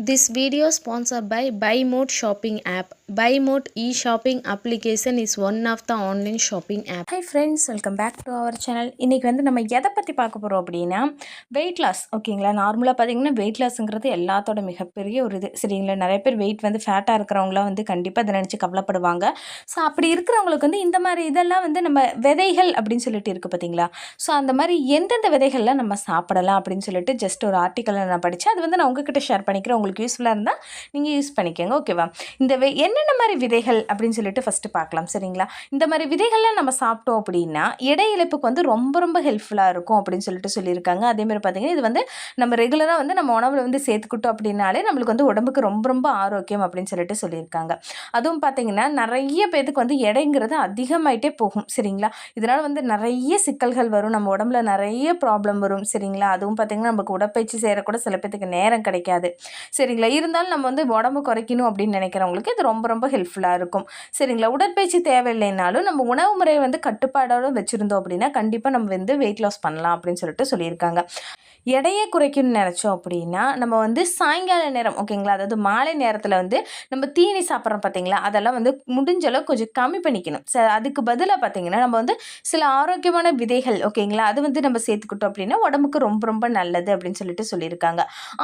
This video sponsored by BuyMode shopping app. Buy mode e shopping application is one of the online shopping app hi friends welcome back to our channel இன்றைக்கி வந்து நம்ம எதை பற்றி பார்க்க போகிறோம் அப்படின்னா weight loss ஓகேங்களா நார்மலாக பார்த்தீங்கன்னா வெயிட் லாஸுங்கிறது எல்லாத்தோட மிகப்பெரிய ஒரு இது. சரிங்களா? நிறைய பேர் வெயிட் வந்து ஃபேட்டாக இருக்கிறவங்களாம் வந்து கண்டிப்பாக அதை நினச்சி கவலைப்படுவாங்க. ஸோ அப்படி இருக்கிறவங்களுக்கு வந்து இந்த மாதிரி இதெல்லாம் வந்து நம்ம விதைகள் அப்படின்னு சொல்லிட்டு இருக்குது பார்த்தீங்களா? ஸோ அந்த மாதிரி எந்தெந்த விதைகள்லாம் நம்ம சாப்பிடலாம் அப்படின்னு சொல்லிட்டு ஜஸ்ட் ஒரு ஆர்டிக்கலில் நான் படித்தேன் அது வந்து நான் உங்ககிட்ட ஷேர் பண்ணிக்கிறேன். உங்களுக்கு யூஸ்ஃபுல்லாக இருந்தால் நீங்கள் யூஸ் பண்ணிக்கோங்க ஓகேவா இந்த வே என்னென்ன மாதிரி விதைகள் அப்படின்னு சொல்லிட்டு ஃபஸ்ட்டு பார்க்கலாம் சரிங்களா? இந்த மாதிரி விதைகள்லாம் நம்ம சாப்பிட்டோம் அப்படின்னா எடை இழப்புக்கு வந்து ரொம்ப ரொம்ப ஹெல்ப்ஃபுல்லாக இருக்கும் அப்படின்னு சொல்லிட்டு சொல்லியிருக்காங்க. அதேமாதிரி பார்த்தீங்கன்னா இது வந்து நம்ம ரெகுலராக வந்து நம்ம உணவில் வந்து சேர்த்துக்கிட்டோம் அப்படின்னாலே நம்மளுக்கு வந்து உடம்புக்கு ரொம்ப ரொம்ப ஆரோக்கியம் அப்படின்னு சொல்லிட்டு சொல்லியிருக்காங்க. அதுவும் பார்த்தீங்கன்னா நிறைய பேத்துக்கு வந்து எடைங்கிறது அதிகமாயிட்டே போகும் சரிங்களா? இதனால் வந்து நிறைய சிக்கல்கள் வரும் நம்ம உடம்புல நிறைய ப்ராப்ளம் வரும் சரிங்களா? அதுவும் பார்த்தீங்கன்னா நமக்கு உடற்பயிற்சி செய்கிறக்கூட சில பேத்துக்கு நேரம் கிடைக்காது சரிங்களா? இருந்தாலும் நம்ம வந்து உடம்பு குறைக்கணும் அப்படின்னு நினைக்கிறவங்களுக்கு இது ரொம்ப ரொம்ப ஹெல்ப்ஃபுல்லாக இருக்கும். சரிங்களா? உடற்பயிற்சி தேவையில்லைனாலும் நம்ம உணவு முறையை வந்து கட்டுப்பாடோடு வச்சுருந்தோம் அப்படின்னா கண்டிப்பாக நம்ம வந்து வெயிட் லாஸ் பண்ணலாம் அப்படின்னு சொல்லிட்டு சொல்லியிருக்காங்க. எடையை குறைக்கணும்னு நினச்சோம் அப்படின்னா நம்ம வந்து சாயங்கால நேரம் ஓகேங்களா? அதாவது மாலை நேரத்தில் வந்து நம்ம தீனி சாப்பிட்றோம் பார்த்தீங்களா அதெல்லாம் வந்து முடிஞ்ச அளவு கொஞ்சம் கம்மி பண்ணிக்கணும். ச அதுக்கு பதிலாக பார்த்தீங்கன்னா நம்ம வந்து சில ஆரோக்கியமான விதைகள் ஓகேங்களா? அது வந்து நம்ம சேர்த்துக்கிட்டோம் அப்படின்னா உடம்புக்கு ரொம்ப ரொம்ப நல்லது அப்படின்னு சொல்லிட்டு சொல்லியிருக்காங்க.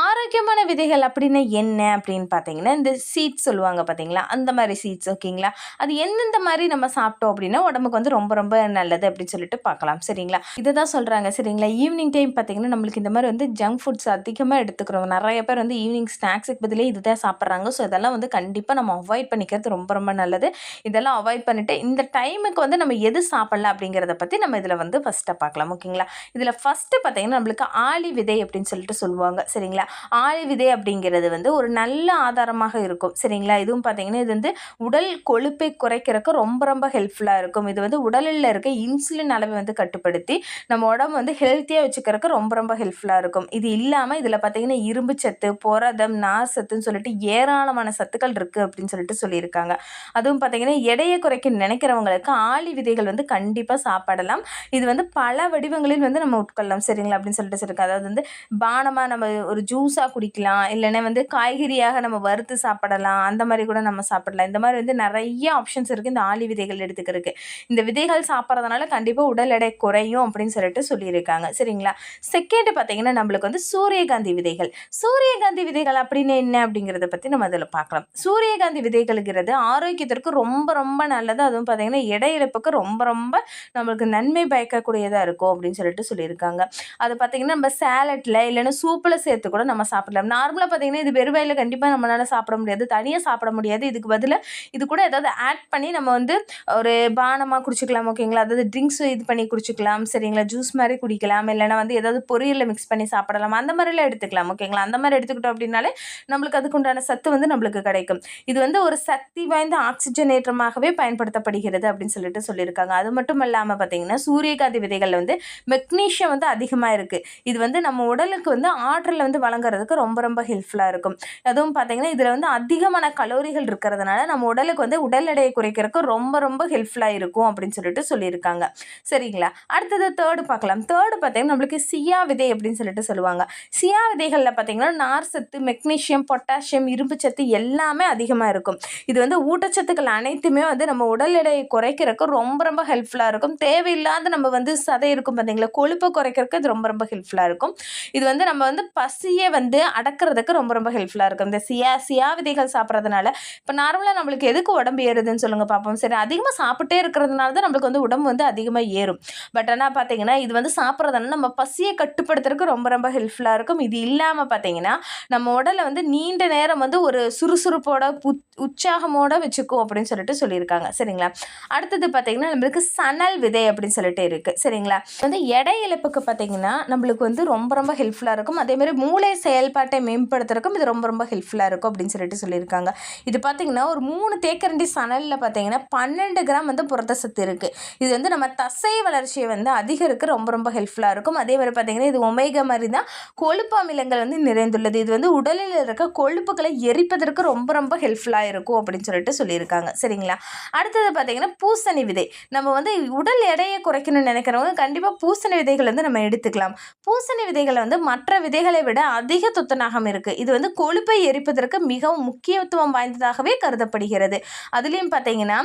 ஆரோக்கியமான விதைகள் அப்படின்னா என்ன அப்படின்னு பார்த்தீங்கன்னா இந்த சீட்ஸ் சொல்லுவாங்க பார்த்தீங்களா அந்த மாதிரி சீட்ஸ் ஓகேங்களா? அது எந்தெந்த மாதிரி நம்ம சாப்பிட்டோம் அப்படின்னா உடம்புக்கு வந்து ரொம்ப ரொம்ப நல்லது அப்படின்னு சொல்லிட்டு பார்க்கலாம் சரிங்களா? இதை தான் சொல்கிறாங்க சரிங்களா? ஈவினிங் டைம் பார்த்தீங்கன்னா நம்மளுக்கு இந்த மாதிரி வந்து ஜங்க் ஃபுட்ஸ் அதிகமாக எடுத்துக்கிறோம். நிறைய பேர் வந்து ஈவினிங் ஸ்நாக்ஸுக்கு பதிலே இதுதான் சாப்பிட்றாங்க. ஸோ இதெல்லாம் வந்து கண்டிப்பாக நம்ம அவாய்ட் பண்ணிக்கிறது ரொம்ப ரொம்ப நல்லது. இதெல்லாம் அவாய்ட் பண்ணிவிட்டு இந்த டைமுக்கு வந்து நம்ம எது சாப்பிட்லாம் அப்படிங்கிறத பற்றி நம்ம இதில் வந்து ஃபஸ்ட்டாக பார்க்கலாம். ஓகேங்களா இதில் ஃபஸ்ட்டு பார்த்தீங்கன்னா நம்மளுக்கு ஆளி விதை அப்படின்னு சொல்லிட்டு சொல்லுவாங்க. சரிங்களா? ஆளி விதை அப்படிங்கிறது வந்து ஒரு நல்ல ஆதாரமாக இருக்கும். சரிங்களா? இதுவும் பார்த்தீங்கன்னா இது வந்து உடல் கொழுப்பை குறைக்கிறதுக்கு ரொம்ப ரொம்ப ஹெல்ப்ஃபுல்லாக இருக்கும். இது வந்து உடலில் இருக்க இன்சுலின் அளவை வந்து கட்டுப்படுத்தி நம்ம உடம்பு வந்து ஹெல்த்தியாக வச்சுக்கிறதுக்கு ரொம்ப ரொம்ப ஹெல்ப்ஃபுல்லாக இருக்கும். இது இல்லாமல் இதில் பார்த்தீங்கன்னா இரும்பு சத்து புரதம் நார் சத்துன்னு சொல்லிட்டு ஏராளமான சத்துக்கள் இருக்குது அப்படின்னு சொல்லிட்டு சொல்லியிருக்காங்க. அதுவும் பார்த்தீங்கன்னா எடையை குறைக்க நினைக்கிறவங்களுக்கு ஆளி விதைகள் வந்து கண்டிப்பாக சாப்பிடலாம். இது வந்து பல வடிவங்களில் வந்து நம்ம உட்கொள்ளலாம். சரிங்களா? அப்படின்னு சொல்லிட்டு சொல்லியிருக்காங்க. அதாவது வந்து பானமாக நம்ம ஒரு ஜூஸாக குடிக்கலாம். இல்லைன்னா வந்து காய்கறியாக நம்ம வறுத்து சாப்பிடலாம். அந்த மாதிரி கூட நம்ம சாப்பிடலாம். இந்த மாதிரி வந்து நிறைய ஆப்ஷன்ஸ் இருக்குது இந்த ஆளி விதைகள் எடுத்துக்கிறதுக்கு. இந்த விதைகள் சாப்பிட்றதுனால கண்டிப்பாக உடல் எடை குறையும் அப்படின்னு சொல்லிட்டு சொல்லியிருக்காங்க. சரிங்களா? செகண்ட் பார்த்தீங்கன்னா நம்மளுக்கு வந்து சூரியகாந்தி விதைகள். சூரியகாந்தி விதைகள் அப்படின்னு என்ன அப்படிங்கிறத பற்றி நம்ம அதில் பார்க்கலாம் சூரியகாந்தி விதைகள்ங்கிறது ஆரோக்கியத்திற்கு ரொம்ப ரொம்ப நல்லது. அதுவும் பார்த்தீங்கன்னா எடை இழப்புக்கு ரொம்ப ரொம்ப நம்மளுக்கு நன்மை பயக்கக்கூடியதாக இருக்கும் அப்படின்னு சொல்லிட்டு சொல்லியிருக்காங்க. அது பார்த்தீங்கன்னா நம்ம சேலட்டில் இல்லைன்னா சூப்பில் சேர்த்து கூட நம்ம சாப்பிடலாம். நார்மலாக பார்த்தீங்கன்னா இது வெறும் வயலில் கண்டிப்பாக நம்மளால் சாப்பிட முடியாது. தனியாக சாப்பிட முடியாது. இதுக்கு பதிலாக இது கூட ஏதாவது ஆட் பண்ணி நம்ம வந்து ஒரு பானமாக குடிச்சிக்கலாம் ஓகேங்களா அதாவது ட்ரிங்க்ஸ் இது பண்ணி குடிச்சிக்கலாம். சரிங்களா? ஜூஸ் மாதிரி குடிக்கலாம். இல்லைன்னா வந்து ஏதாவது பொரியலில் மிக்ஸ் பண்ணி சாப்பிடலாம்? அந்த மாதிரிலாம் எடுத்துக்கலாம் ஓகேங்களா அந்த மாதிரி எடுத்துக்கிட்டோம் அப்படின்னாலே நம்மளுக்கு அதுக்குண்டான சத்து வந்து நம்மளுக்கு கிடைக்கும். இது வந்து ஒரு சக்தி வாய்ந்த ஆக்சிஜனேற்றமாகவே பயன்படுத்தப்படுகிறது அப்படின்னு சொல்லிட்டு சொல்லியிருக்காங்க. அது மட்டும் இல்லாமல் பார்த்தீங்கன்னா சூரியகாந்தி விதைகளில் வந்து மெக்னீஷியம் வந்து அதிகமாக இருக்குது இது வந்து நம்ம உடலுக்கு வந்து ஆற்றலை வந்து வழங்குறதுக்கு ரொம்ப ரொம்ப ஹெல்ப்ஃபுல்லாக இருக்கும். அதுவும் பார்த்தீங்கன்னா இதில் வந்து அதிகமான கலோரிகள் இருக்கிறதுனால நம்ம உடலுக்கு வந்து உடல் எடையை குறைக்கிறதுக்கு ரொம்ப ரொம்ப ஹெல்ப்ஃபுல்லாக இருக்கும் அப்படின்னு சொல்லிட்டு சொல்லியிருக்காங்க. சரிங்களா? அடுத்தது தேர்டு பார்க்கலாம். தேர்டு பார்த்தீங்கன்னா நம்மளுக்கு சியா விதை அப்படின்னு அப்படின்னு சொல்லிட்டு சொல்லுவாங்க. சியா விதைகளில் பார்த்தீங்கன்னா நார் சத்து மெக்னீஷியம் பொட்டாசியம் இரும்பு சத்து எல்லாமே அதிகமாக இருக்கும். இது வந்து ஊட்டச்சத்துக்கள் அனைத்துமே வந்து நம்ம உடல் எடையை குறைக்கிறதுக்கு ரொம்ப ரொம்ப ஹெல்ப்ஃபுல்லாக இருக்கும். தேவையில்லாத நம்ம வந்து சதை இருக்கும் பார்த்தீங்களா கொழுப்பை குறைக்கிறதுக்கு இது ரொம்ப ரொம்ப ஹெல்ப்ஃபுல்லாக இருக்கும். இது வந்து நம்ம வந்து பசியை வந்து அடக்கிறதுக்கு ரொம்ப ரொம்ப ஹெல்ப்ஃபுல்லாக இருக்கும். இந்த சியா சியா விதைகள் சாப்பிட்றதுனால இப்போ நார்மலாக நம்மளுக்கு எதுக்கு உடம்பு ஏறுதுன்னு சொல்லுங்கள் பார்ப்போம் சரி அதிகமாக சாப்பிட்டே இருக்கிறதுனால தான் நம்மளுக்கு வந்து உடம்பு வந்து அதிகமாக ஏறும். பட் ஆனால் பார்த்தீங்கன்னா இது வந்து சாப்பிட்றதுனால நம்ம பசியை கட்டுப்படுத்துகிற கட்டுப்படுத்துறதுக்கு ரொம்ப ரொம்ப ஹெல்ப்ஃபுல்லாக இருக்கும். இது இல்லாமல் பார்த்தீங்கன்னா நம்ம உடலை வந்து நீண்ட நேரம் வந்து ஒரு சுறுசுறுப்போட புத் உற்சாகமோட வச்சுக்கும் அப்படின்னு சொல்லிட்டு சொல்லியிருக்காங்க. சரிங்களா? அடுத்தது பார்த்தீங்கன்னா நம்மளுக்கு சணல் விதை அப்படின்னு சொல்லிட்டு இருக்குது சரிங்களா? வந்து எடை இழப்புக்கு பார்த்தீங்கன்னா நம்மளுக்கு வந்து ரொம்ப ரொம்ப ஹெல்ப்ஃபுல்லாக இருக்கும். அதேமாதிரி மூளை செயல்பாட்டை மேம்படுத்துறதுக்கும் இது ரொம்ப ரொம்ப ஹெல்ப்ஃபுல்லாக இருக்கும் அப்படின்னு சொல்லிட்டு சொல்லியிருக்காங்க. இது பார்த்தீங்கன்னா ஒரு மூணு தேக்கரண்டி சணலில் பார்த்தீங்கன்னா பன்னெண்டு கிராம் வந்து புரத சத்து இருக்குது இது வந்து நம்ம தசை வளர்ச்சியை வந்து அதிகரிக்க ரொம்ப ரொம்ப ஹெல்ப்ஃபுல்லாக இருக்கும். அதே மாதிரி பார்த்தீங்கன்னா இது உமே ஒமேகா மாதிரி தான் கொழுப்பு அமிலங்கள் வந்து நிறைந்துள்ளது. இது வந்து உடலில் இருக்க கொழுப்புகளை எரிப்பதற்கு ரொம்ப ரொம்ப ஹெல்ப்ஃபுல்லாக இருக்கும் அப்படின்னு சொல்லிட்டு சொல்லியிருக்காங்க. சரிங்களா? அடுத்தது பார்த்தீங்கன்னா பூசணி விதை. நம்ம வந்து உடல் எடையை குறைக்கணும்னு நினைக்கிறவங்க கண்டிப்பாக பூசணி விதைகள் வந்து நம்ம எடுத்துக்கலாம். பூசணி விதைகளை வந்து மற்ற விதைகளை விட அதிக துத்தநாகம் இருக்குது இது வந்து கொழுப்பை எரிப்பதற்கு மிகவும் முக்கியத்துவம் வாய்ந்ததாகவே கருதப்படுகிறது. அதுலேயும் பார்த்தீங்கன்னா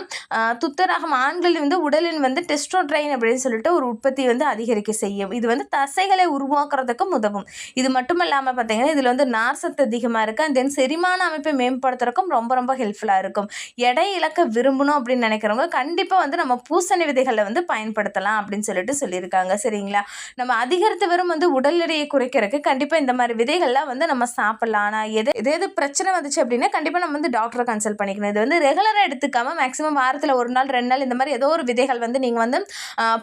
துத்தநாகம் ஆண்களில் வந்து உடலின் வந்து டெஸ்ட்ரோட்ரைன் அப்படின்னு சொல்லிட்டு ஒரு உற்பத்தி வந்து அதிகரிக்க செய்யும். இது வந்து தசைகளை உருவாக்குறதுக்கும் உதவும். இது மட்டும் இல்லாமல் பார்த்தீங்கன்னா இதில் வந்து நார் சத்து அதிகமாக இருக்குது அண்ட் தென் செரிமான அமைப்பை மேம்படுத்துறதுக்கும் ரொம்ப ரொம்ப ஹெல்ப்ஃபுல்லாக இருக்கும். எடை இழக்க விரும்பணும் அப்படின்னு நினைக்கிறவங்க கண்டிப்பாக வந்து நம்ம பூசணி விதைகளை வந்து பயன்படுத்தலாம் அப்படின்னு சொல்லிட்டு சொல்லியிருக்காங்க. சரிங்களா? நம்ம அதிகரித்து வரும் வந்து உடல் எடையை குறைக்கிறதுக்கு கண்டிப்பாக இந்த மாதிரி விதைகள்லாம் வந்து நம்ம சாப்பிடலாம். ஆனால் எது எது எது பிரச்சனை வந்துச்சு அப்படின்னா கண்டிப்பாக நம்ம வந்து டாக்டரை கன்சல்ட் பண்ணிக்கணும். இது வந்து ரெகுலராக எடுத்துக்காம மேக்ஸிமம் வாரத்தில் ஒரு நாள் ரெண்டு நாள் இந்த மாதிரி ஏதோ ஒரு விதைகள் வந்து நீங்கள் வந்து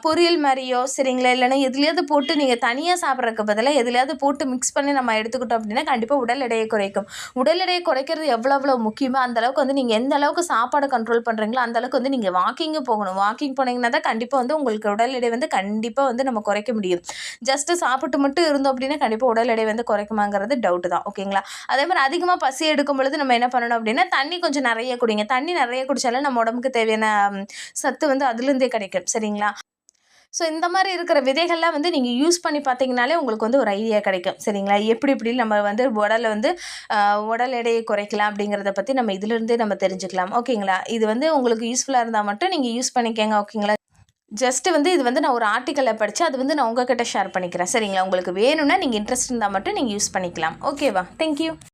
பொரியல் மாதிரியோ சரிங்களா இல்லைன்னா எதுலேயாவது போட்டு நீங்கள் தனியாக சாப்பிட்றதுக்கு பதிலாக எதுலையாவது போட்டு மிக்ஸ் பண்ணி நம்ம எடுத்துக்கிட்டோம் அப்படின்னா கண்டிப்பாக உடல் எடையை குறைக்கும். உடல் எடையை குறைக்கிறது எவ்வளோ எவ்வளோ முக்கியமோ அந்த அளவுக்கு வந்து நீங்கள் எந்த அளவுக்கு சாப்பாடு கண்ட்ரோல் பண்ணுறீங்களோ அந்த அளவுக்கு வந்து நீங்கள் வாக்கிங்கு போகணும். வாக்கிங் போனீங்கன்னா தான் கண்டிப்பாக வந்து உங்களுக்கு உடல் எடை வந்து கண்டிப்பாக வந்து நம்ம குறைக்க முடியும். ஜஸ்ட்டு சாப்பிட்டு மட்டும் இருந்தோம் அப்படின்னா கண்டிப்பாக உடல் எடை வந்து குறைக்குமாங்கிறது டவுட்டு தான். ஓகேங்களா அதே மாதிரி அதிகமாக பசி எடுக்கும் பொழுது நம்ம என்ன பண்ணணும் அப்படின்னா தண்ணி கொஞ்சம் நிறைய குடிங்க. தண்ணி நிறைய குடித்தாலும் நம்ம உடம்புக்கு தேவையான சத்து வந்து அதுலேருந்தே கிடைக்கும். சரிங்களா? ஸோ இந்த மாதிரி இருக்கிற விதைகள்லாம் வந்து நீங்கள் யூஸ் பண்ணி பார்த்தீங்கனாலே உங்களுக்கு வந்து ஒரு ஐடியா கிடைக்கும். சரிங்களா? எப்படி இப்படி நம்ம வந்து உடலை வந்து உடல் எடையை குறைக்கலாம் அப்படிங்கிறத பற்றி நம்ம இதிலிருந்தே நம்ம தெரிஞ்சுக்கலாம். ஓகேங்களா? இது வந்து உங்களுக்கு யூஸ்ஃபுல்லாக இருந்தால் மட்டும் நீங்கள் யூஸ் பண்ணிக்கங்க ஓகேங்களா? ஜஸ்ட்டு வந்து இது வந்து நான் ஒரு ஆர்டிக்கலை படித்து அது வந்து நான் உங்ககிட்ட ஷேர் பண்ணிக்கிறேன். சரிங்களா? உங்களுக்கு வேணும்னா நீங்கள் இன்ட்ரெஸ்ட் இருந்தால் மட்டும் நீங்கள் யூஸ் பண்ணிக்கலாம். ஓகேவா தேங்க்யூ